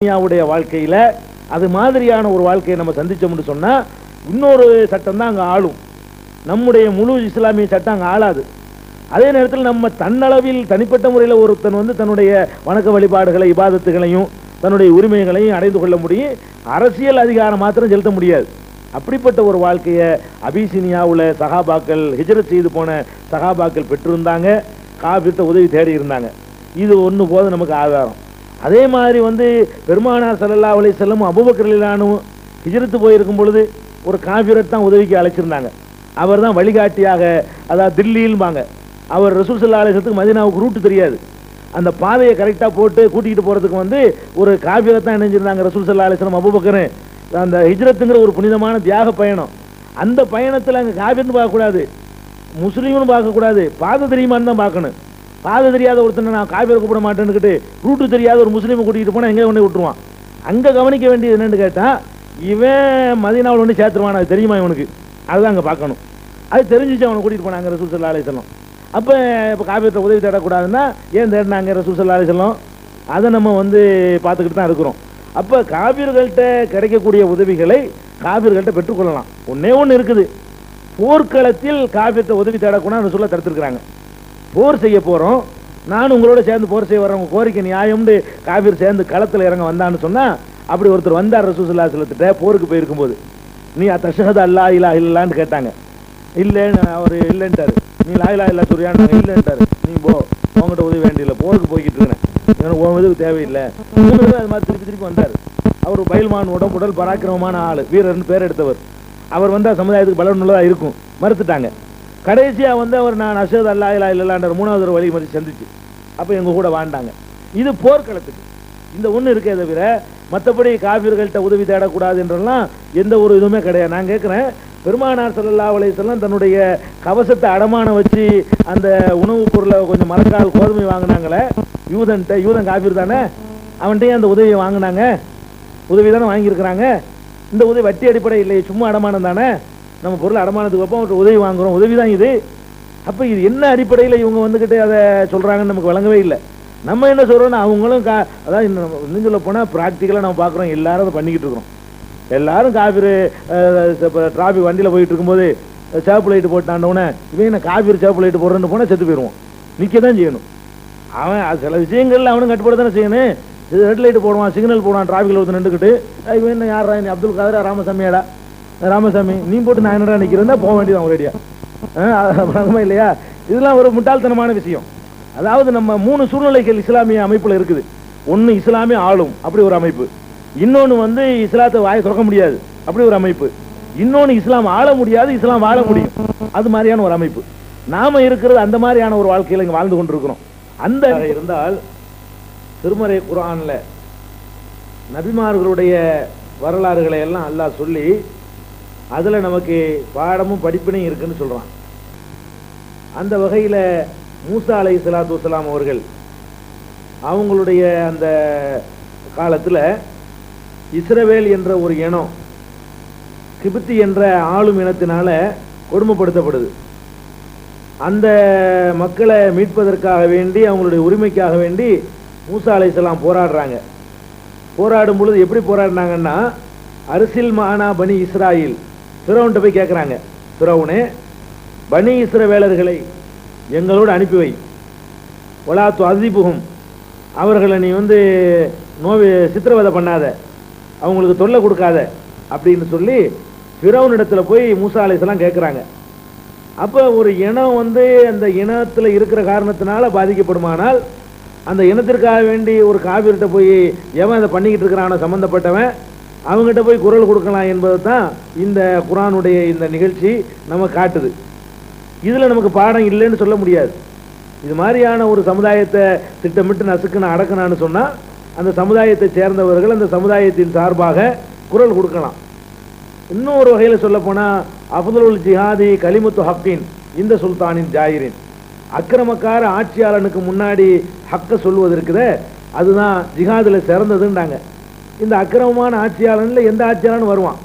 கன்னியாவுடைய வாழ்க்கையில அது மாதிரியான ஒரு வாழ்க்கையை நம்ம சந்திச்சோம்னு சொன்னா இன்னொரு சட்டம் தான் அங்க ஆளும். நம்முடைய முழு இஸ்லாமிய சட்டம் அங்க ஆளாது. அதே நேரத்தில் நம்ம தன்னளவில் தனிப்பட்ட முறையில் ஒருத்தன் வந்து தன்னுடைய வணக்க வழிபாடுகளை இபாதத்துகளையும் தன்னுடைய உரிமைகளையும் அடைந்து கொள்ள முடியும். அரசியல் அதிகாரம் மாத்திரம் செலுத்த முடியாது. அப்படிப்பட்ட ஒரு வாழ்க்கையை அபிசீனியாவுல சகாபாக்கள் ஹிஜரத் செய்து போன சகாபாக்கள் பெற்றிருந்தாங்க. காபித்த உதவி தேடி இருந்தாங்க. இது ஒன்று போது நமக்கு ஆதாரம். அதே மாதிரி வந்து பெருமானார் சல்லா அலை செல்லும் அபுபக்கரிலானும் ஹிஜரத்து போயிருக்கும் பொழுது ஒரு காபிரத் தான் உதவிக்கு அழைச்சிருந்தாங்க. அவர் தான் வழிகாட்டியாக அதாவது தில்லியில்பாங்க அவர் ரசூல் சல்லா அலிசத்துக்கு மதீனாவுக்கு ரூட்டு தெரியாது. அந்த பாதையை கரெக்டாக போட்டு கூட்டிகிட்டு போகிறதுக்கு வந்து ஒரு காபிரை தான் இணைஞ்சிருந்தாங்க ரசூல் சல்லா அலிஸ்லாம் அபுபக்கரு. அந்த ஹிஜ்ரத்துங்கிற ஒரு புனிதமான தியாக பயணம். அந்த பயணத்தில் அங்கே காபிர்னு பார்க்கக்கூடாது. முஸ்லீம்னு பார்க்கக்கூடாது. பாதை தெரியுமான்னு தான் பார்க்கணும். பாதை தெரியாத ஒருத்தனை நான் காய்பேர் கூப்பிட மாட்டேன்னுக்கிட்டு ரூட்டு தெரியாத ஒரு முஸ்லீமை கூட்டிகிட்டு போனால் எங்கே கொண்டு விட்டுருவான். அங்கே கவனிக்க வேண்டியது என்னென்னு கேட்டால் இவன் மதீனாவில் வந்து சேர்த்துருவான். அது தெரியுமா இவனுக்கு? அதுதான் அங்கே பார்க்கணும். அது தெரிஞ்சிச்சு அவனை கூட்டிகிட்டு போனாங்க ரசூல் சல்லா அலிஸ்லாம் அப்போ இப்போ காவியத்தை உதவி தேடக்கூடாதுன்னா ஏன் தேடினாங்க ரசூல் சல்லா அலிஸ்லாம் அதை நம்ம வந்து பார்த்துக்கிட்டு தான் இருக்கிறோம். அப்போ காவிர்கள்ட்ட கிடைக்கக்கூடிய உதவிகளை காவிர்கள்ட்ட பெற்றுக்கொள்ளலாம். ஒன்றே ஒன்று இருக்குது. போர்க்களத்தில் காவியத்தை உதவி தேடக்கூடாது சொல்ல தடுத்துருக்குறாங்க. போர் செய்ய போகிறோம் நானும் உங்களோட சேர்ந்து போர் செய்ய வரவங்க கோரிக்கை நியாயம்னு காபீர் சேர்ந்து களத்தில் இறங்க வந்தான்னு சொன்னா அப்படி ஒருத்தர் வந்தார் ரசூசுல்லா செலுத்திட்ட போருக்கு போயிருக்கும் போது நீ தஷஹத் அல்லா இல்லா இல்லான்னு கேட்டாங்க. இல்லைன்னு அவர் இல்லைன்ட்டாரு. நீ லாயிலா இல்லா சொல்றியான்னு இல்லைன்ட்டாரு. நீ போ உங்ககிட்ட உதவி வேண்டியதில்லை போருக்கு போய்கிட்டு இருக்கிறேன் எனக்கு உன் உதவி தேவையில்லை. மூணு அது மாதிரி திருப்பி திருப்பி வந்தார். அவர் பயில்மான் உடம்புடல் பராக்கிரமமான ஆள். வீரர்னு பேர் எடுத்தவர். அவர் வந்தால் சமுதாயத்துக்கு பலனுள்ளதாக இருக்கும். மறுத்துட்டாங்க. கடைசியாக வந்து அவர் நான் அசோத் அல்லா இல்லா இல்லலான்ற மூணாவது ஒரு வழி சந்திச்சு. அப்போ எங்கள் கூட வாழ்ந்தாங்க. இது போர்க்களத்துக்கு. இந்த ஒன்று இருக்கே தவிர மற்றபடி காவிர்கள்ட்ட உதவி தேடக்கூடாது என்றெல்லாம் எந்த ஒரு இதுவுமே கிடையாது. நான் கேட்குறேன் பெருமானார் சல்லா அலைஹி தன்னுடைய கவசத்தை அடமானம் வச்சு அந்த உணவுப் பொருளை கொஞ்சம் மரக்கால் கோதுமை வாங்கினாங்களே யூதன்ட்ட யூதன் காபீர் தானே அவன்கிட்டயும் அந்த உதவியை வாங்கினாங்க. உதவி தானே வாங்கியிருக்கிறாங்க. இந்த உதவி வட்டி அடிப்படை இல்லை சும்மா அடமானம் தானே நம்ம பொருள் அடமானத்துக்கு வைப்போம் உதவி வாங்குறோம். உதவி தான் இது. அப்போ இது என்ன அடிப்படையில் இவங்க வந்துக்கிட்டு அதை சொல்கிறாங்கன்னு நமக்கு வழங்கவே இல்லை. நம்ம என்ன சொல்கிறோம்னா அவங்களும் கா அதாவது இன்னும் சொல்ல போனால் ப்ராக்டிக்கலாக நம்ம பார்க்குறோம். எல்லாரும் அதை பண்ணிக்கிட்டு இருக்கிறோம். எல்லாரும் காஃபிரு இப்போ டிராஃபிக் வண்டியில் போயிட்டு இருக்கும்போது சேப்பு லைட்டு போட்டாண்டவுடனே இவன் என்ன காபிர் சேப்பு லைட்டு போடுறேன்னு போனால் செத்து போயிடுவோம் நிற்க தான் செய்யணும். அவன் சில விஷயங்கள்ல அவனும் கட்டுப்பட தானே செய்யணும். இது ரெட் லைட் போடுவான் சிக்னல் போடுவான் டிராஃபிக்கில் ஒருத்தர் நின்றுக்கிட்டு இவன் என்ன யார் அப்துல் காதரா ராமசாமியாடா? ராமசாமி நீ போட்டு நான் என்னடா நிற்கிறேன் போக வேண்டியதான் ஒரேடியா வழங்கமா இல்லையா? இதெல்லாம் ஒரு முட்டாள்தனமான விஷயம். அதாவது நம்ம மூணு சூழ்நிலைகள் இஸ்லாமிய அமைப்புல இருக்குது. ஒன்னு இஸ்லாமிய ஆளும் அப்படி ஒரு அமைப்பு. இன்னொன்னு வந்து இஸ்லாத்தை வாயை திறக்க முடியாது அப்படி ஒரு அமைப்பு. இன்னொன்னு இஸ்லாம் ஆள முடியாது இஸ்லாம் வாழ முடியும். அது மாதிரியான ஒரு அமைப்பு. நாம இருக்கிறது அந்த மாதிரியான ஒரு வாழ்க்கையில இங்க வாழ்ந்து கொண்டிருக்கிறோம். அந்த இருந்தால் திருமறை குரான்ல நபிமார்களுடைய வரலாறுகளை எல்லாம் அல்லாஹ் சொல்லி அதில் நமக்கு பாடமும் படிப்பினையும் இருக்குன்னு சொல்கிறான் அந்த வகையில் மூசா அலை சலாத்து வலாம் அவர்கள் அவங்களுடைய அந்த காலத்தில் இஸ்ரவேல் என்ற ஒரு இனம் கிபித்தி என்ற ஆளும் இனத்தினால கொடுமைப்படுத்தப்படுது. அந்த மக்களை மீட்பதற்காக வேண்டி அவங்களுடைய உரிமைக்காக வேண்டி மூசா அலைசலாம் போராடுறாங்க. போராடும் பொழுது எப்படி போராடினாங்கன்னா அரிசில் மானா பனி இஸ்ராயில் ஃபிரௌன்ட்ட போய் கேட்குறாங்க ஃபிரௌனே பனி இஸ்ரவேலர்களை எங்களோடு அனுப்பி வை ஒலாத்து அதிபுகும் அவர்களை நீ வந்து நோவி சித்திரவதை பண்ணாத. அவங்களுக்கு தொல்லை கொடுக்காத. அப்படின்னு சொல்லி ஃபிரௌன் இடத்துல போய் மூசா கேட்குறாங்க அப்போ ஒரு இனம் வந்து அந்த இனத்தில் இருக்கிற காரணத்தினால பாதிக்கப்படுமானால் அந்த இனத்திற்காக வேண்டி ஒரு காவிரிட்ட போய் எவன் அதை பண்ணிக்கிட்டு இருக்கிறானோ? சம்மந்தப்பட்டவன் அவங்ககிட்ட போய் குரல் கொடுக்கலாம் என்பது தான் இந்த குரானுடைய இந்த நிகழ்ச்சி நம்ம காட்டுது. இதில் நமக்கு பாடம் இல்லைன்னு சொல்ல முடியாது. இது மாதிரியான ஒரு சமுதாயத்தை திட்டமிட்டு நசுக்குன்னு அடக்கணான்னு சொன்னால் அந்த சமுதாயத்தை சேர்ந்தவர்கள் அந்த சமுதாயத்தின் சார்பாக குரல் கொடுக்கலாம். இன்னொரு வகையில் சொல்லப்போனால் போனா ஜிஹாதி கலிமுத்து ஹக்கின் இந்த சுல்தானின் ஜாயிரின். அக்கிரமக்கார ஆட்சியாளனுக்கு முன்னாடி ஹக்கை சொல்வது அதுதான் ஜிஹாதில் சிறந்ததுன்றாங்க. இந்த அக்கிரமமான ஆட்சியாளனில் எந்த ஆட்சியாளன் வருவான்.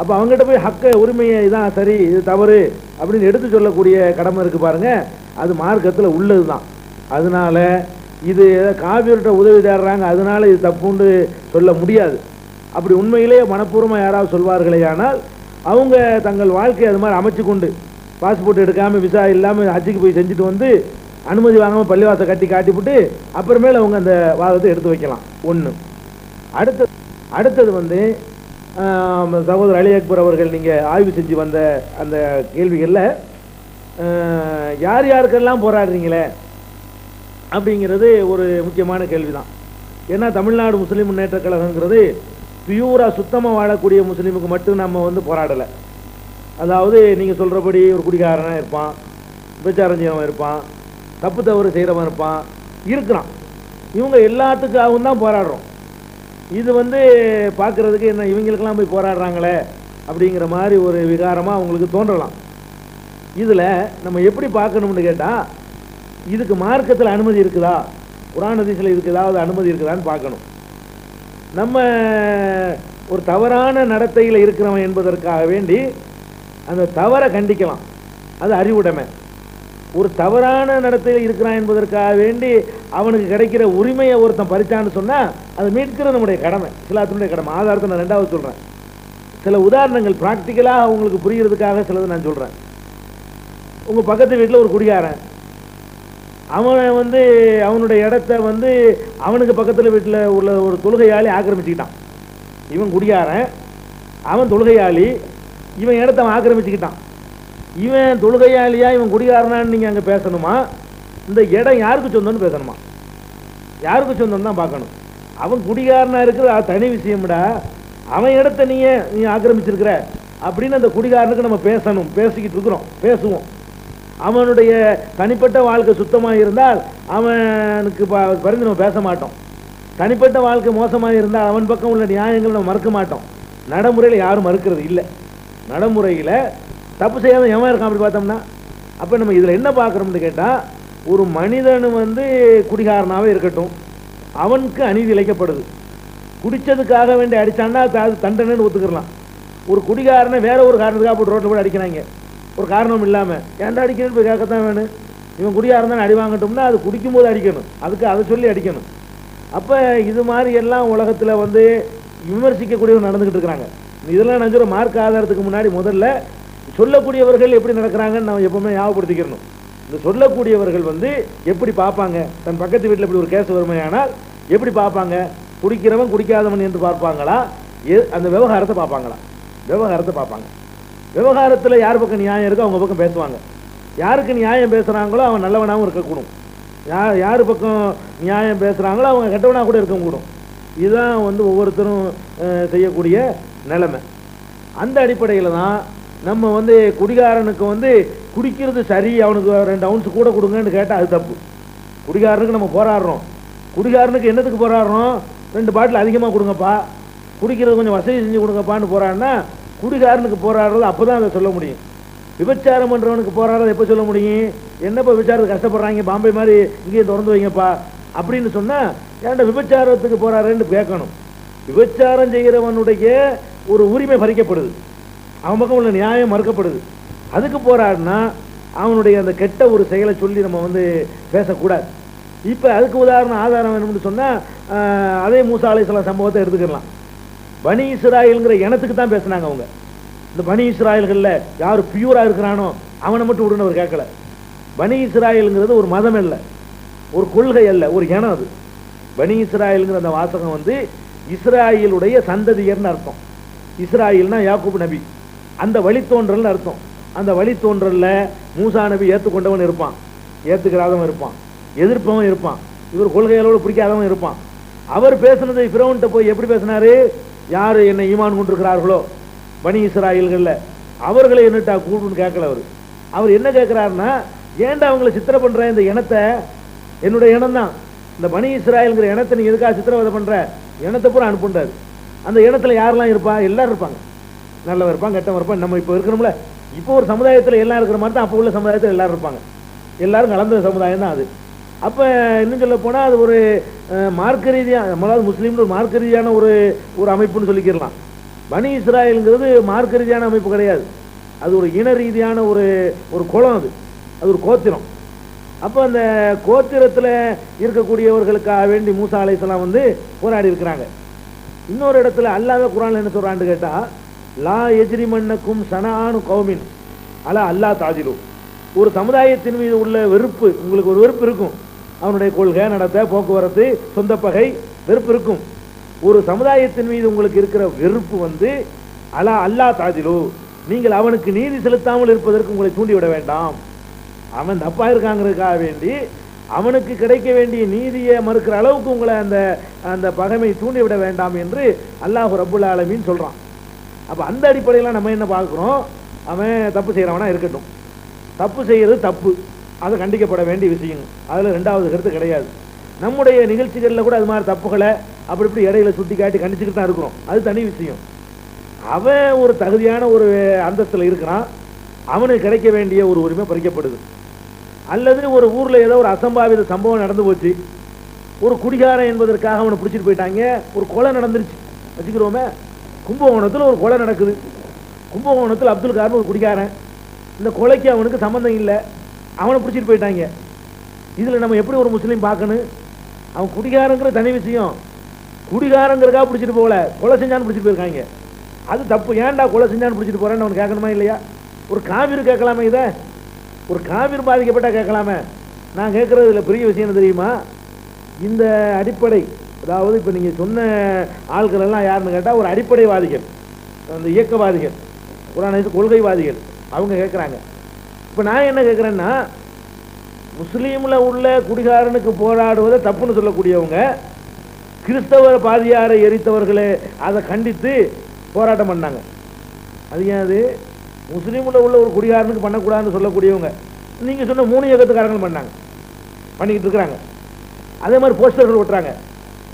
அப்போ அவங்ககிட்ட போய் ஹக்க உரிமையை இதான் சரி இது தவறு அப்படின்னு எடுத்து சொல்லக்கூடிய கடமை இருக்குது பாருங்க. அது மார்க்கத்தில் உள்ளது தான் அதனால இது காவிரிட்ட உதவி தேடுறாங்க அதனால இது தப்புன்னு சொல்ல முடியாது. அப்படி உண்மையிலேயே மனப்பூர்வமாக யாராவது சொல்வார்களே ஆனால் அவங்க தங்கள் வாழ்க்கையை அது மாதிரி அமைச்சு கொண்டு பாஸ்போர்ட் எடுக்காமல் விசா இல்லாமல் ஹஜ்ஜுக்கு போய் செஞ்சுட்டு வந்து அனுமதி வாங்காமல் பள்ளிவாசை கட்டி காட்டிவிட்டு அப்புறமேல அவங்க அந்த வாதத்தை எடுத்து வைக்கலாம். ஒன்று அடுத்த அடுத்தது வந்து சகோதரர் அலி அக்பர் அவர்கள் நீங்கள் ஆய்வு செஞ்சு வந்த அந்த கேள்விகளில் யார் யாருக்கெல்லாம் போராடுறீங்களே அப்படிங்கிறது ஒரு முக்கியமான கேள்விதான். ஏன்னா தமிழ்நாடு முஸ்லீம் முன்னேற்ற கழகங்கிறது பியூராக சுத்தமாக வாழக்கூடிய முஸ்லீமுக்கு மட்டும் நம்ம வந்து போராடலை. அதாவது நீங்கள் சொல்கிறபடி ஒரு குடிகாரனாக இருப்பான் விபச்சாரம் செய்யவன் இருப்பான் தப்பு தவறு செய்கிறவன் இருப்பான் இருக்கிறான் இவங்க எல்லாத்துக்காகவும் தான் போராடுறோம். இது வந்து பார்க்கறதுக்கு என்ன இவங்களுக்கெல்லாம் போய் போராடுறாங்களே அப்படிங்கிற மாதிரி ஒரு விகாரமாக அவங்களுக்கு தோன்றலாம். இதில் நம்ம எப்படி பார்க்கணும்னு கேட்டால் இதுக்கு மார்க்கத்தில் அனுமதி இருக்குதா? புராணதீசில் இதுக்கு ஏதாவது அனுமதி இருக்குதான்னு பார்க்கணும். நம்ம ஒரு தவறான நடத்தையில் இருக்கிறவன் என்பதற்காக வேண்டி அந்த தவறை கண்டிக்கலாம். அது அறிவுடைமை. ஒரு தவறான நடத்தையில் இருக்கிறான் என்பதற்காக வேண்டி அவனுக்கு கிடைக்கிற உரிமையை ஒருத்தன் பறிச்சான்னு சொன்னால் அதை மீட்கிறது நம்முடைய கடமை. சிலாத்தினுடைய கடமை. ஆதாரத்தை நான் ரெண்டாவது சொல்கிறேன் சில உதாரணங்கள் ப்ராக்டிக்கலாக உங்களுக்கு புரிகிறதுக்காக சிலது நான் சொல்கிறேன் உங்கள் பக்கத்து வீட்டில் ஒரு குடிகாரன். அவனை வந்து அவனுடைய இடத்த வந்து அவனுக்கு பக்கத்தில் வீட்டில் உள்ள ஒரு தொழுகையாளி ஆக்கிரமிச்சுக்கிட்டான். இவன் குடிகாரன். அவன் தொழுகையாளி. இவன் இடத்த அவன் ஆக்கிரமிச்சுக்கிட்டான். இவன் தொழுகையாளியா இவன் குடிகாரனான்னு நீங்கள் அங்கே பேசணுமா? இந்த இடம் யாருக்கு சொந்தம்னு பேசணுமா? யாருக்கு சொந்தம் தான் பார்க்கணும். அவன் குடிகாரனா இருக்கிற அது தனி விஷயம்டா. அவன் இடத்த நீ நீ ஆக்கிரமிச்சிருக்கிற அப்படின்னு அந்த குடிகாரனுக்கு நம்ம பேசணும். பேசிக்கிட்டு இருக்கிறோம். பேசுவோம். அவனுடைய தனிப்பட்ட வாழ்க்கை சுத்தமாக இருந்தால் அவனுக்கு ப- பரிந்து நம்ம பேச மாட்டோம். தனிப்பட்ட வாழ்க்கை மோசமாக இருந்தால் அவன் பக்கம் உள்ள நியாயங்கள் நம்ம மறுக்க மாட்டோம். நடைமுறையில் யாரும் மறுக்கிறது இல்லை. நடைமுறையில் தப்பு செய்யாத எவன் இருக்கான் அப்படி பார்த்தோம்னா? அப்போ நம்ம இதில் என்ன பார்க்குறோம்னு கேட்டால் ஒரு மனிதன் வந்து குடிகாரனாகவே இருக்கட்டும். அவனுக்கு அநீதி இழைக்கப்படுது. குடித்ததுக்காக வேண்டி அடித்தான்னா அது தண்டனைன்னு ஒத்துக்கிடலாம் ஒரு குடிகாரனை வேற ஒரு காரணத்துக்காக போட்டு ரோட்டில் போய் அடிக்கிறாங்க. ஒரு காரணம் இல்லாமல் ஏன்டா அடிக்கணும்னு போய் கேட்கத்தான் வேணும்? இவன் குடிகாரன் தானே அடி வாங்கட்டும்னா அது குடிக்கும்போது அடிக்கணும். அதுக்கு அதை சொல்லி அடிக்கணும். அப்போ இது மாதிரி எல்லாம் உலகத்தில் வந்து விமர்சிக்கக்கூடியவங்க நடந்துக்கிட்டு இருக்கிறாங்க. இதெல்லாம் நான் மார்க் ஆதாரத்துக்கு முன்னாடி முதல்ல சொல்லக்கூடியவர்கள் எப்படி நடக்கிறாங்கன்னு நம்ம எப்பவுமே ஞாபகப்படுத்திக்கிறணும். இந்த சொல்லக்கூடியவர்கள் வந்து எப்படி பார்ப்பாங்க? தன் பக்கத்து வீட்டில் இப்படி ஒரு கேஸ் வருமையானால் எப்படி பார்ப்பாங்க? குடிக்கிறவன் குடிக்காதவன் என்று பார்ப்பாங்களா? எ- அந்த விவகாரத்தை பார்ப்பாங்களா? விவகாரத்தை பார்ப்பாங்க. விவகாரத்தில் யார் பக்கம் நியாயம் இருக்கோ அவங்க பக்கம் பேசுவாங்க. யாருக்கு நியாயம் பேசுகிறாங்களோ அவன் நல்லவனாகவும் இருக்கக்கூடும். யார் யார் பக்கம் நியாயம் பேசுகிறாங்களோ அவங்க கெட்டவனாக கூட இருக்கக்கூடும். இதுதான் வந்து ஒவ்வொருத்தரும் செய்யக்கூடிய நிலைமை. அந்த அடிப்படையில் தான் நம்ம வந்து குடிகாரனுக்கு வந்து குடிக்கிறது சரி அவனுக்கு ரெண்டு அவுன்ஸ் கூட கொடுங்கன்னு கேட்டால் அது தப்பு. குடிகாரனுக்கு நம்ம போராடுறோம். குடிகாரனுக்கு என்னத்துக்கு போராடுறோம்? ரெண்டு பாட்டில் அதிகமாக கொடுங்கப்பா. குடிக்கிறது கொஞ்சம் வசதி செஞ்சு கொடுங்கப்பான்னு போராடினா குடிகாரனுக்கு போராடுறது அப்போ தான் அதை சொல்ல முடியும். விபச்சாரம் பண்ணுறவனுக்கு போராடுறது எப்போ சொல்ல முடியும்? என்னப்பா விபச்சாரத்துக்கு கஷ்டப்படுறாங்க? பாம்பே மாதிரி இங்கேயும் திறந்து வைங்கப்பா. அப்படின்னு சொன்னால் ஏன்டா விபச்சாரத்துக்கு போராடுறேன்னு கேட்கணும். விபச்சாரம் செய்கிறவனுடைய ஒரு உரிமை பறிக்கப்படுது. அவன் பக்கம் உள்ள நியாயம் மறுக்கப்படுது. அதுக்கு போராடினா அவனுடைய அந்த கெட்ட ஒரு செயலை சொல்லி நம்ம வந்து பேசக்கூடாது. இப்போ அதுக்கு உதாரணம் ஆதாரம் வேணும்னு சொன்னால் அதே மூசா அலைஹிஸ்ஸலாம் சம்பவத்தை எடுத்துக்கலாம். பனி இஸ்ராயல்ங்கிற இனத்துக்கு தான் பேசுனாங்க அவங்க. இந்த பனி இஸ்ராயல்களில் யார் பியூராக இருக்கிறானோ அவனை மட்டும் விடுன்னு அவர் கேட்கல. பனி இஸ்ராயல்ங்கிறது ஒரு மதம் இல்லை ஒரு கொள்கை அல்ல. ஒரு இனம் அது. பனி இஸ்ராயல்ங்கிற அந்த வாசகம் வந்து இஸ்ராயலுடைய சந்ததியர்னு அர்த்தம். இஸ்ராயல்னா யாக்கூப் நபி. அந்த வழித்தோன்றல்னு அர்த்தம். அந்த வழித்தோன்றலில் மூசா நபி ஏற்றுக்கொண்டவன் இருப்பான். ஏற்றுக்கிறாதவன் இருப்பான். எதிர்ப்பவன் இருப்பான். இவர் கொள்கைகளோடு பிடிக்காதவன் இருப்பான். அவர் பேசுனதை ஃபிரௌன்ட்ட போய் எப்படி பேசினாரு? யார் என்னை ஈமான் கொண்டிருக்கிறார்களோ? பனி இஸ்ராயல்கள்ல. அவர்களை என்னட்டா கூடுன்னு கேட்கல அவர். அவர் என்ன கேட்குறாருன்னா ஏன்டா அவங்கள சித்திர பண்ணுற இந்த இனத்தை? என்னுடைய இனம் தான் இந்த பனி இஸ்ராயல்ங்கிற இனத்தை நீ எதுக்காக சித்திரவதை பண்ணுற இனத்தை பூரா அனுப்புன்றாரு. அந்த இனத்தில் யாரெல்லாம் இருப்பா? எல்லாரும் இருப்பாங்க. நல்லவன் இருப்பான் கெட்டவன் இருப்பான். நம்ம இப்போ இருக்கிறோம்ல இப்போ ஒரு சமுதாயத்தில் எல்லாம் இருக்கிற மாதிரி தான் அப்போ உள்ள சமுதாயத்தில் எல்லாரும் இருப்பாங்க. எல்லாரும் கலந்த சமுதாயம் தான் அது. அப்போ இன்னும் சொல்ல போனால் அது ஒரு மார்க்க ரீதியாக நம்மளாவது முஸ்லீம்னு ஒரு மார்க்க ரீதியான ஒரு ஒரு அமைப்புன்னு சொல்லிக்கிடலாம். பனி இஸ்ராயல்ங்கிறது மார்க்க ரீதியான அமைப்பு கிடையாது. அது ஒரு இன ரீதியான ஒரு ஒரு குளம் அது. அது ஒரு கோத்திரம். அப்போ அந்த கோத்திரத்தில் இருக்கக்கூடியவர்களுக்காக வேண்டி மூசா அலைசலாம் வந்து போராடி இருக்கிறாங்க. இன்னொரு இடத்துல அல்லாத குரான் என்ன சொல்கிறான்னு கேட்டால் லா எஜ்ரிமன்னக்கும் சனானு கௌமின். அலா அல்லா தாஜிலு. ஒரு சமுதாயத்தின் மீது உள்ள வெறுப்பு உங்களுக்கு ஒரு வெறுப்பு இருக்கும். அவனுடைய கொள்கை நடத்த போக்குவரத்து சொந்த பகை வெறுப்பு இருக்கும். ஒரு சமுதாயத்தின் மீது உங்களுக்கு இருக்கிற வெறுப்பு வந்து அலா அல்லா தாஜிலு. நீங்கள் அவனுக்கு நீதி செலுத்தாமல் இருப்பதற்கு உங்களை தூண்டிவிட வேண்டாம். அவன் தப்பா இருக்காங்கிறதுக்காக வேண்டி அவனுக்கு கிடைக்க வேண்டிய நீதியை மறுக்கிற அளவுக்கு உங்களை அந்த அந்த பகைமை தூண்டிவிட வேண்டாம் என்று அல்லாஹ் ரப்புல் ஆலமீன் சொல்றான். அப்போ அந்த அடிப்படையில் நம்ம என்ன பார்க்குறோம்? அவன் தப்பு செய்கிறவனா இருக்கட்டும். தப்பு செய்கிறது தப்பு. அது கண்டிக்கப்பட வேண்டிய விஷயம். அதில் ரெண்டாவது கருத்து கிடையாது. நம்முடைய நிகழ்ச்சிகளில் கூட அது மாதிரி தப்புகளை அப்படி இப்படி இடையில சுட்டி காட்டி கண்டிச்சுக்கிட்டு தான் இருக்கிறோம். அது தனி விஷயம். அவன் ஒரு தகுதியான ஒரு அந்தஸ்தில் இருக்கிறான். அவனுக்கு கிடைக்க வேண்டிய ஒரு உரிமை பறிக்கப்படுது. அல்லது ஒரு ஊரில் ஏதோ ஒரு அசம்பாவித சம்பவம் நடந்து போச்சு. ஒரு குடிகாரன் என்பதற்காக அவனை பிடிச்சிட்டு போயிட்டாங்க. ஒரு கொலை நடந்துருச்சு. வச்சுக்கிறோமே. கும்பகோணத்தில் ஒரு கொலை நடக்குது. கும்பகோணத்தில் அப்துல் கார்னு ஒரு குடிகாரன். இந்த கொலைக்கு அவனுக்கு சம்மந்தம் இல்லை. அவனை பிடிச்சிட்டு போயிட்டாங்க. இதில் நம்ம எப்படி ஒரு முஸ்லீம் பார்க்கணும்? அவன் குடிகாரங்கிற தனி விஷயம். குடிகாரங்கிறக்காக பிடிச்சிட்டு போகல. கொலை செஞ்சான்னு பிடிச்சிட்டு போயிருக்காங்க. அது தப்பு. ஏன்டா கொலை செஞ்சான்னு பிடிச்சிட்டு போகிறேன்னு அவன் கேட்கணுமா இல்லையா? ஒரு காவிரி கேட்கலாமே இதை. ஒரு காவிரி பாதிக்கப்பட்டால் கேட்கலாமே. நான் கேட்குறது இதில் பெரிய விஷயம் தெரியுமா? இந்த அடிப்படை அதாவது இப்போ நீங்கள் சொன்ன ஆட்கள் எல்லாம் யாருன்னு கேட்டால் ஒரு அடிப்படைவாதிகள் அந்த இயக்கவாதிகள் குரானை கொள்கைவாதிகள் அவங்க கேட்குறாங்க இப்போ நான் என்ன கேட்குறேன்னா முஸ்லீமில் உள்ள குடிகாரனுக்கு போராடுவதை தப்புன்னு சொல்லக்கூடியவங்க கிறிஸ்தவ பாதியாரை எரித்தவர்களே அதை கண்டித்து போராட்டம் பண்ணாங்க. அது ஏன் அது? முஸ்லீமில் உள்ள ஒரு குடிகாரனுக்கு பண்ணக்கூடாதுன்னு சொல்லக்கூடியவங்க. நீங்கள் சொன்ன மூணு இயக்கத்துக்காரங்களும் பண்ணாங்க. பண்ணிக்கிட்டு இருக்கிறாங்க. அதே மாதிரி போஸ்டர்கள் ஓட்டுறாங்க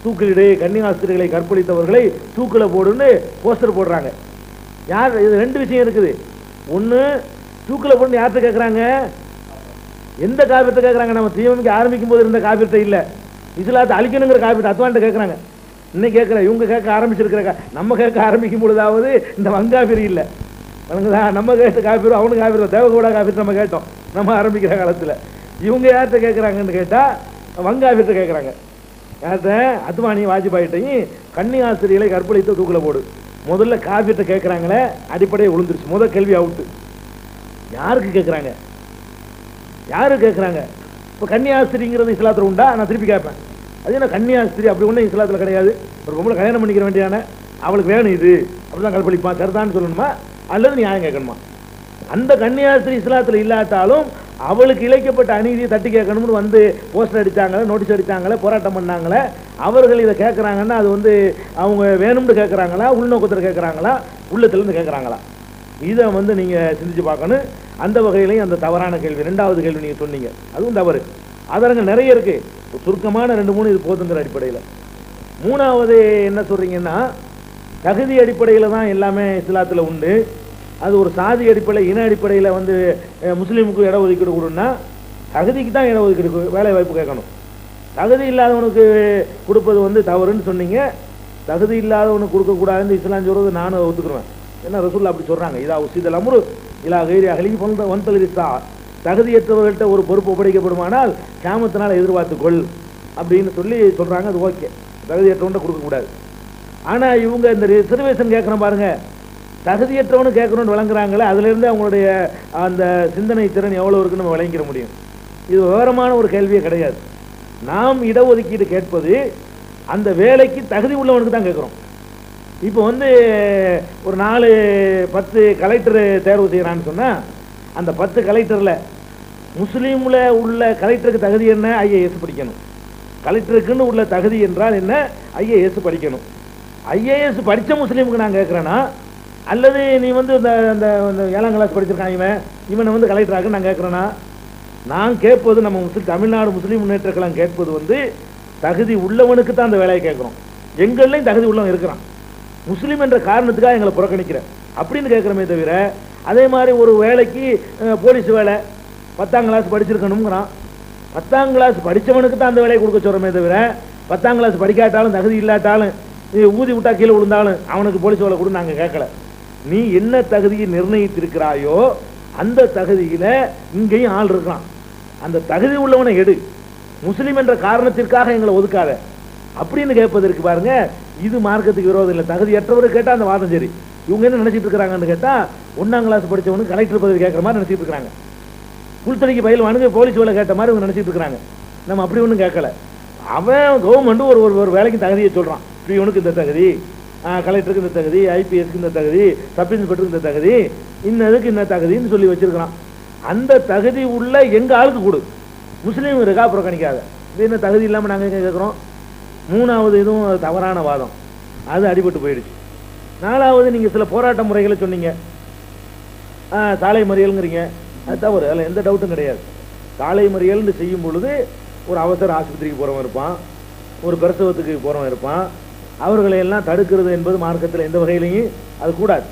தூக்கிலிடு கன்னியாஸ்திரிகளை கற்பழித்தவர்களை தூக்கில் போடுன்னு போஸ்டர் போடுறாங்க. யார் இது ரெண்டு விஷயம் இருக்குது. ஒன்று தூக்கில் போடுன்னு யார்கிட்ட கேட்குறாங்க எந்த காவியத்தை கேட்குறாங்க நம்ம தீவனுக்கு ஆரம்பிக்கும் போது இருந்த காவியத்தை இல்லை. இஸ்லாத்தை அழிக்கணுங்கிற காவியத்தை அத்வான்ட்ட கேட்குறாங்க இன்னைக்கு கேட்குற இவங்க கேட்க ஆரம்பிச்சிருக்கிற நம்ம கேட்க ஆரம்பிக்கும் பொழுதாவது இந்த வங்காபிரி இல்லை. வணங்குதா நம்ம கேட்ட காப்பீர் அவனுக்கு காப்பீர் தேவகோடா காப்பீர் நம்ம கேட்டோம். நம்ம ஆரம்பிக்கிற காலத்தில். இவங்க யார்கிட்ட கேட்குறாங்கன்னு கேட்டால் வங்காபிட்ட கேட்குறாங்க அதை அத்வானி வாஜ்பாயிட்டையும் கன்னி ஆசிரியர்களை கற்பழித்து தூக்கில் போடு. முதல்ல காப்பீட்ட கேட்குறாங்களே அடிப்படையை விழுந்துருச்சு முதல் கேள்வி அவுட்டு. யாருக்கு கேட்குறாங்க யாரு கேட்குறாங்க இப்போ கன்னியாஸ்திரிங்கிறது இஸ்லாத்தில் உண்டா? நான் திருப்பி கேட்பேன் அது என்ன கன்னியாஸ்திரி அப்படி ஒன்றும் இஸ்லாத்தில் கிடையாது. ஒரு பொம்பளை கல்யாணம் பண்ணிக்கிற வேண்டியான அவளுக்கு வேணும் இது. அப்படிதான் கற்பழிப்பான். சரிதான்னு சொல்லணுமா? அல்லது நியாயம் கேட்கணுமா? அந்த கன்னியாஸ்திரி இஸ்லாத்தில் இல்லாட்டாலும் அவளுக்கு இழைக்கப்பட்ட அநீதியை தட்டி கேட்கணும்னு வந்து போஸ்டர் அடித்தாங்களே நோட்டீஸ் அடித்தாங்களே போராட்டம் பண்ணாங்களே அவர்கள் இதை கேட்குறாங்கன்னா அது வந்து அவங்க வேணும்னு கேட்குறாங்களா உள்நோக்கத்தில் கேட்குறாங்களா உள்ளத்துலேருந்து கேட்குறாங்களா? இதை வந்து நீங்கள் சிந்திச்சு பார்க்கணும். அந்த வகையிலையும் அந்த தவறான கேள்வி ரெண்டாவது கேள்வி நீங்கள் சொன்னீங்க. அதுவும் தவறு. ஆதாரங்கள் நிறைய இருக்குது சுருக்கமான ரெண்டு மூணு இது போதுங்கிற அடிப்படையில். மூணாவது என்ன சொல்கிறீங்கன்னா தகுதி அடிப்படையில் தான் எல்லாமே இஸ்லாத்தில் உண்டு. அது ஒரு சாதி அடிப்படை இன அடிப்படையில் வந்து முஸ்லீமுக்கு இட ஒதுக்கீடு கொடுன்னா தகுதிக்கு தான் இட ஒதுக்கீடு வேலை வாய்ப்பு கேட்கணும். தகுதி இல்லாதவனுக்கு கொடுப்பது வந்து தவறுன்னு சொன்னீங்க. தகுதி இல்லாதவனுக்கு கொடுக்கக்கூடாதுன்னு இஸ்லாம் சொல்றது நானும் ஒத்துக்குருவேன் என்ன ரசூல்லா அப்படி சொல்றாங்க. இதா உசிதல் அமுரு இலா கைரி அகலி பொந்த வந்தலிசா தகுதியற்றவர்கள்ட்ட ஒரு பொறுப்பு ஒப்படைக்கப்படுமானால் கிராமத்தினால் எதிர்பார்த்துக்கொள் அப்படின்னு சொல்லி சொல்றாங்க அது ஓகே. தகுதியற்றவன்ட்ட கொடுக்கக்கூடாது. ஆனால் இவங்க இந்த ரிசர்வேஷன் கேட்குறேன் பாருங்க. தகுதியற்றவனு கேட்கணும்னு விளங்குறாங்களே அதுலருந்து அவங்களுடைய அந்த சிந்தனை திறன் எவ்வளோ இருக்குன்னு நம்ம விளங்கிட முடியும். இது விவரமான ஒரு கேள்வியே கிடையாது. நாம் இடஒதுக்கீடு கேட்பது அந்த வேலைக்கு தகுதி உள்ளவனுக்கு தான் கேட்குறோம். இப்போ வந்து ஒரு நாலு பத்து கலெக்டர் தேர்வு செய்கிறான்னு சொன்னால் அந்த பத்து கலெக்டரில் முஸ்லீமில் உள்ள கலெக்டருக்கு தகுதி என்ன? ஐஏஎஸ் படிக்கணும். கலெக்டருக்குன்னு உள்ள தகுதி என்றால் என்ன? ஐஏஎஸ் படிக்கணும். ஐஏஎஸ் படித்த முஸ்லீமுக்கு நான் கேட்குறேன்னா அல்லது நீ வந்து இந்த இந்த இந்த ஏழாம் கிளாஸ் படிச்சிருக்கான் இவன். இவனை வந்து கலெக்டராக நான் கேட்குறேன்னா நான் கேட்பது நம்ம முஸ்லீம் தமிழ்நாடு முஸ்லீம் முன்னேற்ற கழகம் கேட்பது வந்து தகுதி உள்ளவனுக்கு தான் அந்த வேலையை கேட்குறோம். எங்கள்லையும் தகுதி உள்ளவன் இருக்கிறான். முஸ்லீம் என்ற காரணத்துக்காக எங்களை புறக்கணிக்கிறேன் அப்படின்னு கேட்குறமே தவிர அதே மாதிரி ஒரு வேலைக்கு போலீஸ் வேலை பத்தாம் கிளாஸ் படிச்சிருக்கணுங்கிறான் பத்தாம் கிளாஸ் படித்தவனுக்கு தான் அந்த வேலையை கொடுக்க சொல்கிறோமே தவிர பத்தாம் கிளாஸ் படிக்காட்டாலும் தகுதி இல்லாட்டாலும் ஊதி விட்டா கீழே விழுந்தாலும் அவனுக்கு போலீஸ் வேலை கூட நாங்கள் கேட்கல. நீ என்ன தகுதியை நிர்ணயித்திருக்கிறாயோ அந்த தகுதியில இங்கேயும் ஆள் இருக்கான். அந்த தகுதி உள்ளவனை எடு. முஸ்லீம் என்ற காரணத்திற்காக எங்களை ஒதுக்காத. அப்படின்னு கேட்பதற்கு பாருங்க இது மார்க்கத்துக்கு விரோதம் இல்லை. தகுதியற்றவர் கேட்டா அந்த வாதம் சரி. இவங்க என்ன நினைச்சிட்டு இருக்கிறாங்கன்னு கேட்டா ஒன்னாம் கிளாஸ் படிச்சவனுக்கு கலெக்டர் பதவி கேட்கற மாதிரி நினைச்சிட்டு இருக்கிறாங்க. புல்தடிக்கு பயில் வானுங்க போலீஸ் வேலை கேட்ட மாதிரி இவங்க நினைச்சிட்டு இருக்கிறாங்க. நம்ம அப்படி ஒன்றும் கேட்கல. அவன் கவர்மெண்ட் ஒரு ஒரு ஒரு வேலைக்கு தகுதியை சொல்றான். இவனுக்கு இந்த தகுதி? கலெக்டருக்கு இந்த தகுதி ஐபிஎஸ்க்கு இந்த தகுதி சப் இன்ஸ்பெக்டருக்கு இந்த தகுதி இன்னதுக்கு இந்த தகுதின்னு சொல்லி வச்சிருக்கிறான் அந்த தகுதி உள்ள எங்க ஆளுக்கு கொடு. முஸ்லீம் இருக்கா புறக்கணிக்காத. இது என்ன தகுதி இல்லாம நாங்க எங்க கேட்கிறோம் மூணாவது இதுவும் தவறான வாதம். அது அடிபட்டு போயிடுச்சு. நாலாவது நீங்க சில போராட்ட முறைகளை சொன்னீங்க. சாலை மறியல்ங்கிறீங்க. அது தவறு. அதில் எந்த டவுட்டும் கிடையாது. சாலை மறியல்னு செய்யும் பொழுது ஒரு அவசர ஆஸ்பத்திரிக்கு போறவன் இருப்பான். ஒரு பிரசவத்துக்கு போறவன் இருப்பான். அவர்களை எல்லாம் தடுக்கிறது என்பது மார்க்கத்தில் எந்த வகையிலையும் அது கூடாது.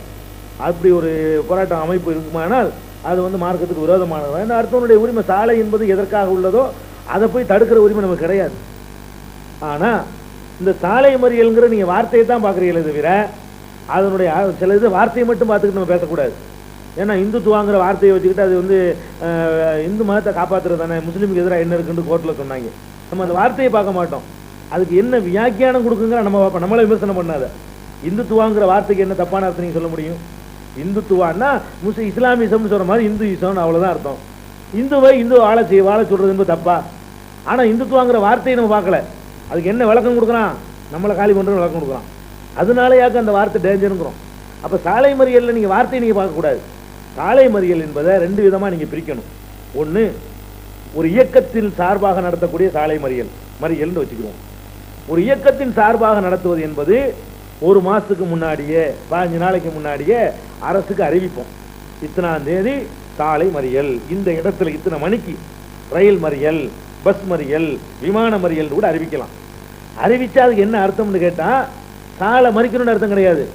அப்படி ஒரு போராட்டம் அமைப்பு இருக்குமானால் அது வந்து மார்க்கத்துக்கு விரோதமானது இந்த அடுத்தவனுடைய உரிமை சாலை என்பது எதற்காக உள்ளதோ அதை போய் தடுக்கிற உரிமை நமக்கு கிடையாது. ஆனால் இந்த சாலை மறியல்ங்கிற நீங்கள் வார்த்தையை தான் பார்க்குறீங்களே தவிர அதனுடைய சில இது வார்த்தையை மட்டும் பார்த்துக்கிட்டு நம்ம பேசக்கூடாது. ஏன்னா இந்துத்துவாங்கிற வார்த்தையை வச்சுக்கிட்டு அது வந்து இந்து மதத்தை காப்பாத்துறது தானே முஸ்லீமுக்கு எதிராக என்ன இருக்குன்னு கோர்ட்டில் சொன்னாங்க. நம்ம அந்த வார்த்தையை பார்க்க மாட்டோம். அதுக்கு என்ன வியாக்கியானம் கொடுக்குங்கிற நம்ம பார்ப்போம் நம்மளை விமர்சனம் பண்ணாத. இந்துத்துவாங்கிற வார்த்தைக்கு என்ன தப்பான அர்த்தம் நீங்கள் சொல்ல முடியும்? இந்துத்துவான்னா முஸ் இஸ்லாமிசம்னு சொல்கிற மாதிரி இந்து இசம்னு அவ்வளோதான் அர்த்தம். இந்துவை இந்து வாழ செய்ய வாழ சொல்கிறது என்பது தப்பா? ஆனால் இந்துத்துவாங்கிற வார்த்தையை நம்ம பார்க்கல. அதுக்கு என்ன விளக்கம் கொடுக்குறான்? நம்மளை காலி பண்ணுற விளக்கம் கொடுக்குறான். அதனாலயாக்க அந்த வார்த்தை டேஞ்சருங்கிறோம் அப்போ சாலை மறியலில் நீங்கள் வார்த்தையை நீங்கள் பார்க்கக்கூடாது சாலை மறியல் என்பதை ரெண்டு விதமாக நீங்கள் பிரிக்கணும். ஒன்று ஒரு இயக்கத்தில் சார்பாக நடத்தக்கூடிய சாலை மறியல் மறியல்னு வச்சுக்கிறோம் ஒரு இயக்கத்தின் சார்பாக நடத்துவது என்பது ஒரு மாதத்துக்கு முன்னாடியே பதினஞ்சு நாளைக்கு முன்னாடியே அரசுக்கு அறிவிப்போம். இத்தனாம் தேதி சாலை மறியல் இந்த இடத்துல இத்தனை மணிக்கு ரயில் மறியல் பஸ் மறியல் விமான மறியல் கூட அறிவிக்கலாம். அறிவிச்சா அதுக்கு என்ன அர்த்தம்னு கேட்டால் சாலை மறிக்கணும்னு அர்த்தம் கிடையாது.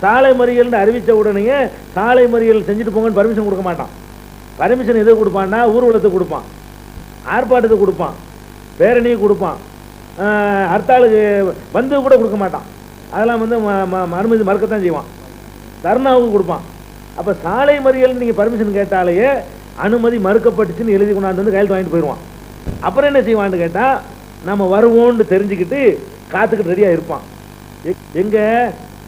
சாலை மறியல்னு அறிவித்த உடனே சாலை மறியல் செஞ்சுட்டு போங்கன்னு பர்மிஷன் கொடுக்க மாட்டான். பர்மிஷன் எதை கொடுப்பான்னா ஊர்வலத்துக்கு கொடுப்பான். ஆர்ப்பாட்டத்தை கொடுப்பான். பேரணியை கொடுப்பான். ஹர்த்தாலுக்கு வந்து கூட கொடுக்க மாட்டான். அதெல்லாம் வந்து ம- ம- அனுமதி மறுக்கத்தான் செய்வான். தர்ணாவுக்கு கொடுப்பான். அப்போ சாலை மறியல் நீங்கள் பர்மிஷன் கேட்டாலேயே அனுமதி மறுக்கப்பட்டுச்சுன்னு எழுதி கொண்டாந்து வந்து கையெழுத்து வாங்கிட்டு போயிடுவான். அப்புறம் என்ன செய்வான்னு கேட்டால் நம்ம வருவோம்னு தெரிஞ்சுக்கிட்டு காத்துக்கிட்டு ரெடியாக இருப்பான். எங்கே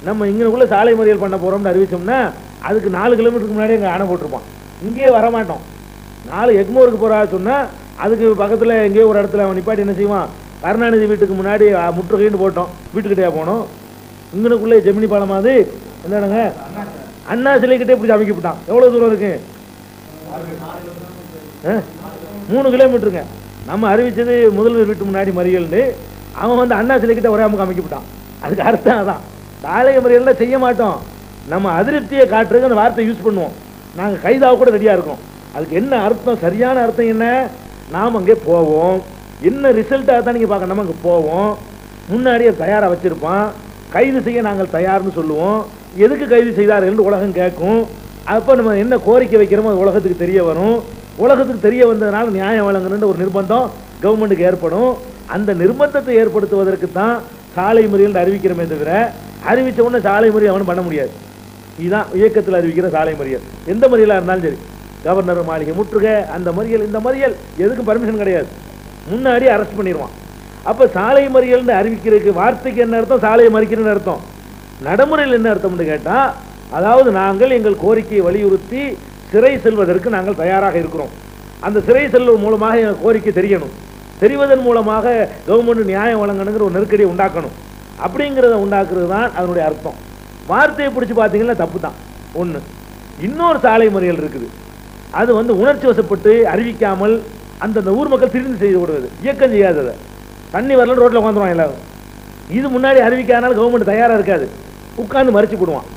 நம்ம இங்கனுக்குள்ளே சாலை மறியல் பண்ண போகிறோம்னு அறிவிச்சோம்னா அதுக்கு நாலு கிலோமீட்டருக்கு முன்னாடி எங்கள் அணை போட்டிருப்பான். இங்கேயே வர மாட்டோம் நாலு எக்மோருக்கு போகிறா சொன்னால் அதுக்கு பக்கத்தில் எங்கேயோ ஒரு இடத்துல அவன் நிப்பாட்டி என்ன செய்வான்? கருணாநிதி வீட்டுக்கு முன்னாடி முற்றுகைன்னு போட்டோம். வீட்டுக்கிட்டே போனோம். இங்கனுக்குள்ளே ஜெமினி பாலம் அது என்னங்க அண்ணா சிலைக்கிட்டே பிடிச்சி அமைக்கப்பட்டான் எவ்வளோ தூரம் இருக்கு? ஆ? மூணு கிலோமீட்டருங்க. நம்ம அறிவிச்சது முதல்வர் வீட்டு முன்னாடி மறியல்னு. அவன் வந்து அண்ணா சிலைக்கிட்ட ஒரே அமுக்கு அமைக்கப்பட்டான் அதுக்கு அர்த்தம் அதான். தாலக மறியல்லாம் செய்ய மாட்டோம். நம்ம அதிருப்தியை காட்டுறதுக்கு அந்த வார்த்தை யூஸ் பண்ணுவோம். நாங்கள் கைதாக கூட ரெடியாக இருக்கோம். அதுக்கு என்ன அர்த்தம்? சரியான அர்த்தம் என்ன? நாம் அங்கே போவோம். என்ன ரிசல்ட்டாக தான் நீங்கள் பார்க்கணும் அங்கே போவோம். முன்னாடியே தயாராக வச்சுருப்பான் கைது செய்ய நாங்கள் தயார்னு சொல்லுவோம். எதுக்கு கைது செய்தார்கள் என்று உலகம் கேட்கும். அப்போ நம்ம என்ன கோரிக்கை வைக்கிறோமோ அது உலகத்துக்கு தெரிய வரும். உலகத்துக்கு தெரிய வந்ததுனால நியாயம் வழங்கணுன்ற ஒரு நிர்பந்தம் கவர்மெண்ட்டுக்கு ஏற்படும். அந்த நிர்பந்தத்தை ஏற்படுத்துவதற்கு தான் சாலை முறையில் அறிவிக்கிறோமே தவிர அறிவித்த உடனே சாலை முறை அவனும் பண்ண முடியாது. இதுதான் இயக்கத்தில் அறிவிக்கிற சாலை மறியல் எந்த மறியலா இருந்தாலும் சரி. கவர்னர் மாளிகை முற்றுகை அந்த மறியல் இந்த மறியல் எதுக்கும் பர்மிஷன் கிடையாது. முன்னாடி அரெஸ்ட் பண்ணிடுவான் அப்போ சாலை மறியல்னு அறிவிக்கிறதுக்கு வார்த்தைக்கு என்ன அர்த்தம்? சாலையை மறிக்கிறன்னு அர்த்தம். நடைமுறையில் என்ன அர்த்தம்னு கேட்டால் அதாவது நாங்கள் எங்கள் கோரிக்கையை வலியுறுத்தி சிறை செல்வதற்கு நாங்கள் தயாராக இருக்கிறோம். அந்த சிறை செல்வது மூலமாக எங்கள் கோரிக்கை தெரியணும். தெரிவதன் மூலமாக கவர்மெண்ட் நியாயம் வழங்கணுங்கிற ஒரு நெருக்கடியை உண்டாக்கணும். அப்படிங்கிறத உண்டாக்குறது தான் அதனுடைய அர்த்தம். வார்த்தையை பிடிச்சி பார்த்தீங்கன்னா தப்பு தான். ஒன்று இன்னொரு சாலை மறியல் இருக்குது. அது வந்து உணர்ச்சி வசப்பட்டு அறிவிக்காமல் அந்தந்த ஊர் மக்கள் திரிந்து செய்து விடுவது இயக்கம் செய்யாதது. தண்ணி வரல ரோட்டில் உட்காந்துருவான் எல்லாரும். இது முன்னாடி அறிவிக்காதனால கவர்மெண்ட் தயாராக இருக்காது. உட்காந்து மறைச்சு போடுவான்.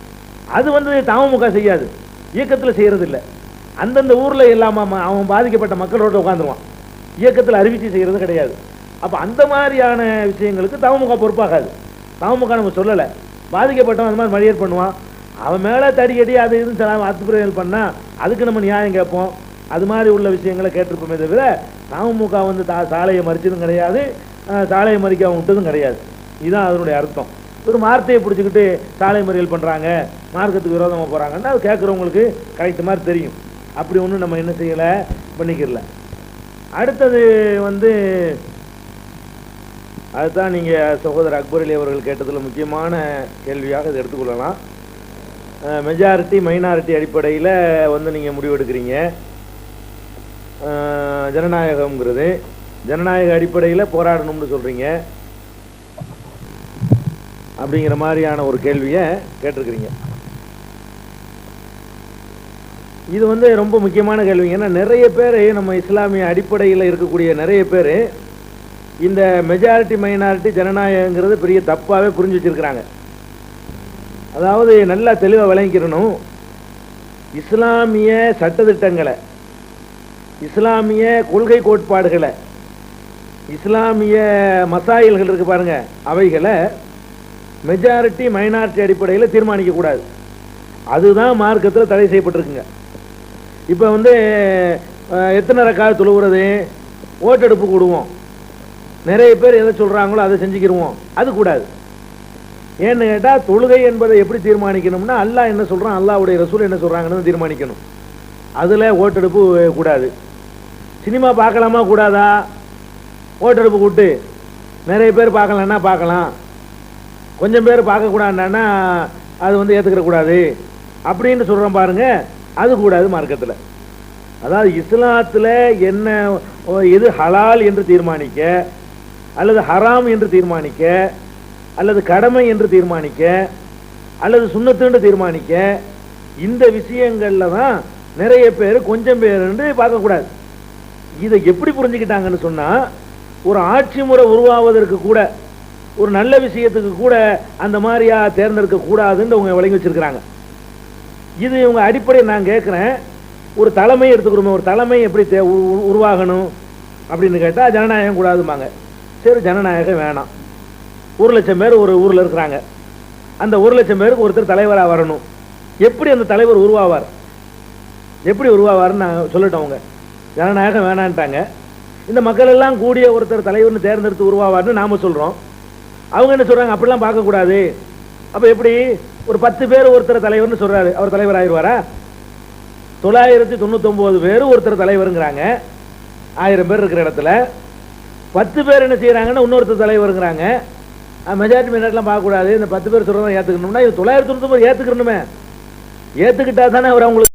அது வந்து தாமமுக செய்யாது. இயக்கத்தில் செய்கிறது இல்லை அந்தந்த ஊரில் எல்லாம் அவன் பாதிக்கப்பட்ட மக்கள் ரோட்டில் உட்காந்துருவான் இயக்கத்தில் அறிவிச்சு செய்கிறது கிடையாது. அப்போ அந்த மாதிரியான விஷயங்களுக்கு தமமுக பொறுப்பாகாது. தமமுக நம்ம சொல்லலை. பாதிக்கப்பட்டவன் அந்த மாதிரி மறியல் பண்ணுவான். அவன் மேலே தடி அது இதுன்னு சில அத்துப்புறைகள் பண்ணா அதுக்கு நம்ம நியாயம் கேட்போம். அது மாதிரி உள்ள விஷயங்களை கேட்டிருப்போமே தவிர தமமுக வந்து தா சாலையை மறிச்சதும் கிடையாது. சாலையை மறிக்க அவன் விட்டதும் கிடையாது. இதுதான் அதனுடைய அர்த்தம். ஒரு வார்த்தையை பிடிச்சிக்கிட்டு சாலை மறியல் பண்ணுறாங்க மார்க்கத்துக்கு விரோதமாக போகிறாங்கன்னா அது கேட்குறவங்களுக்கு கரெக்ட் மாதிரி தெரியும். அப்படி ஒன்றும் நம்ம என்ன செய்யலை? பண்ணிக்கிறல. அடுத்தது வந்து அதுதான் நீங்கள் சகோதரர் அக்பர் அலி அவர்கள் கேட்டதில் முக்கியமான கேள்வியாக இதை எடுத்துக்கொள்ளலாம். மெஜாரிட்டி மைனாரிட்டி அடிப்படையில் வந்து நீங்கள் முடிவெடுக்கிறீங்க. ஜனநாயகம்ங்கிறது. ஜனநாயக அடிப்படையில் போராடணும்னு சொல்கிறீங்க அப்படிங்கிற மாதிரியான ஒரு கேள்வியை கேட்டிருக்கிறீங்க. இது வந்து ரொம்ப முக்கியமான கேள்வி ஏன்னா நிறைய பேர் நம்ம இஸ்லாமிய அடிப்படையில் இருக்கக்கூடிய நிறைய பேர் இந்த மெஜாரிட்டி மைனாரிட்டி ஜனநாயகங்கிறது பெரிய தப்பாகவே புரிஞ்சு வச்சுருக்கிறாங்க. அதாவது நல்லா தெளிவாக விளங்கிக்கிறணும் இஸ்லாமிய சட்டதிட்டங்களை இஸ்லாமிய கொள்கை கோட்பாடுகளை இஸ்லாமிய மசாயில்கள் இருக்கு பாருங்க அவைகளை மெஜாரிட்டி மைனாரிட்டி அடிப்படையில் தீர்மானிக்க கூடாது. அதுதான் மார்க்கத்தில் தடை செய்யப்பட்டிருக்குங்க. இப்போ வந்து எத்தனை ரக்கால் துழுவுறது ஓட்டெடுப்பு கூடுவோம். நிறைய பேர் எதை சொல்கிறாங்களோ அதை செஞ்சுக்கிடுவோம் அது கூடாது. ஏன்னு கேட்டால் தொழுகை என்பதை எப்படி தீர்மானிக்கணும்னா அல்லாஹ் என்ன சொல்கிறான் அல்லாவுடைய ரசூல் என்ன சொல்கிறாங்கன்னு தீர்மானிக்கணும். அதில் ஓட்டெடுப்பு கூடாது. சினிமா பார்க்கலாமா கூடாதா? ஓட்டெடுப்பு கூட்டு. நிறைய பேர் பார்க்கலன்னா பார்க்கலாம். கொஞ்சம் பேர் பார்க்கக்கூடாதுன்னா அது வந்து ஏற்றுக்கிற கூடாது. அப்படின்னு சொல்கிறோம் பாருங்க. அது கூடாது மார்க்கத்தில். அதாவது இஸ்லாத்தில் என்ன ஓ, எது ஹலால் என்று தீர்மானிக்க அல்லது ஹராம் என்று தீர்மானிக்க அல்லது கடமை என்று தீர்மானிக்க அல்லது சுண்ணத்துன்னு தீர்மானிக்க இந்த விஷயங்களில் தான் நிறைய பேர் கொஞ்சம் பேர் பார்க்கக்கூடாது. இதை எப்படி புரிஞ்சுக்கிட்டாங்கன்னு சொன்னால் ஒரு ஆட்சி முறை உருவாவதற்கு கூட ஒரு நல்ல விஷயத்துக்கு கூட அந்த மாதிரியா தேர்ந்தெடுக்க கூடாதுன்னு அவங்க விளங்கி வச்சிருக்கிறாங்க. இது இவங்க அடிப்படையை நான் கேட்குறேன். ஒரு தலைமை எடுத்துக்கிறோமே ஒரு தலைமை எப்படி தே- உருவாகணும் அப்படின்னு கேட்டால் ஜனநாயகம் கூடாதும்பாங்க. சரி ஜனநாயகம் வேணாம். ஒரு லட்சம் பேர் ஒரு ஊரில் இருக்கிறாங்க. அந்த ஒரு லட்சம் பேருக்கு ஒருத்தர் தலைவராக வரணும். எப்படி அந்த தலைவர் உருவாவார்? எப்படி உருவாவார்னு நான் சொல்லட்டும் அவங்க. ஜனநாயகம் வேணான்ட்டாங்க. இந்த மக்கள் எல்லாம் கூடிய ஒருத்தர் தலைவர்னு தேர்ந்தெடுத்து உருவாவார்னு நாம சொல்றோம். அவங்க என்ன சொல்றாங்க? அப்படிலாம் பார்க்கக்கூடாது. அப்ப எப்படி? ஒரு பத்து பேர் ஒருத்தர் தலைவர்னு சொல்றாரு. அவர் தலைவர் ஆயிடுவாரா? தொள்ளாயிரத்தி தொண்ணூத்தொன்பது பேர் ஒருத்தர் தலைவருங்கிறாங்க. ஆயிரம் பேர் இருக்கிற இடத்துல. பத்து பேர் என்ன செய்யறாங்கன்னா இன்னொருத்தர் தலைவருங்கிறாங்க. மெஜாரிட்டி மெஜாரிட்டிலாம் பார்க்கக்கூடாது. இந்த பத்து பேர் சொல்றதை ஏற்றுக்கணும்னா இது தொள்ளாயிரத்தி தொண்ணூத்தொம்பது ஏற்றுக்கணுமே ஏற்றுக்கிட்டா தானே அவர் அவங்களுக்கு